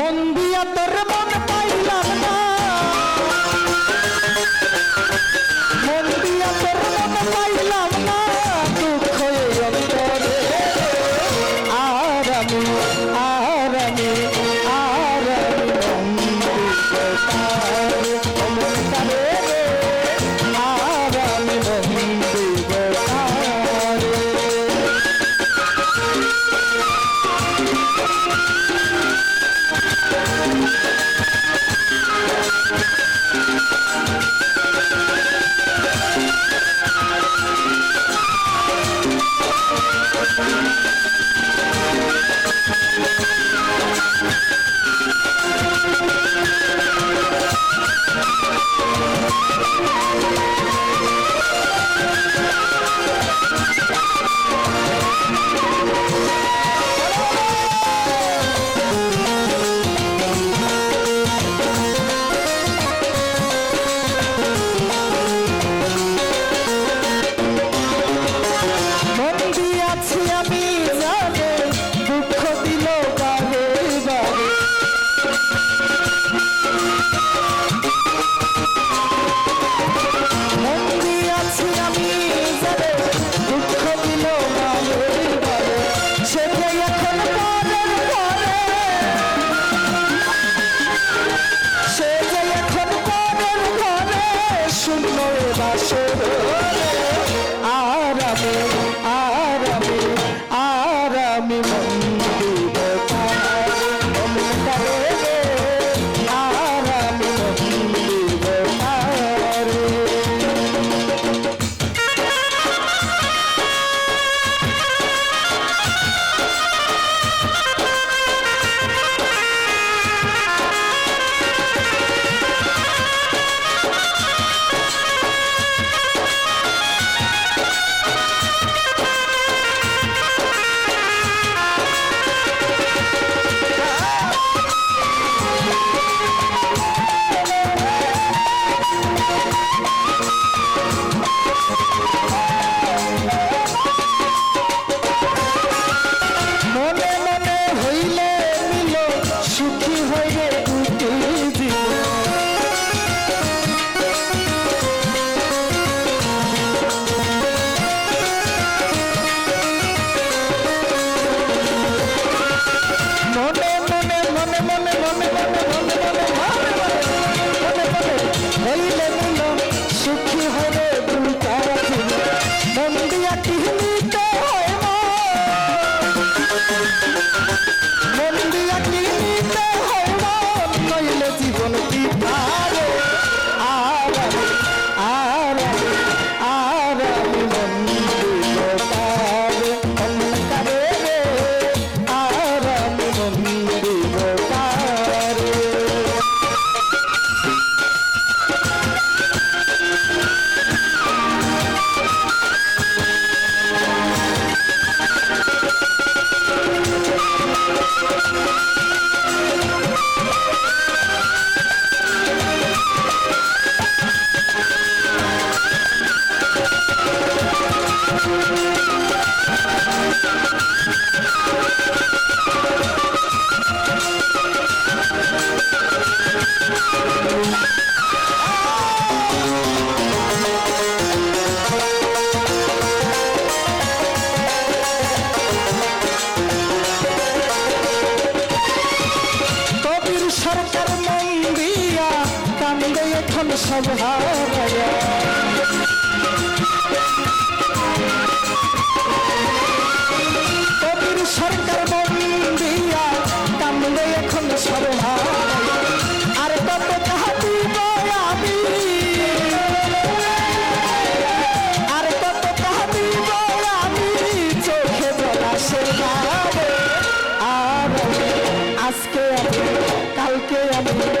মন দিয়া তোর মন পাইলাম না। এখন সব হারায়া কবির সরকার বন্দিয়া কামড়ে এখন সব আর কত তাহাতি আমি আর কত তাহাতি আমি চোখে জলাশে আর আজকে আমি, কালকে আমি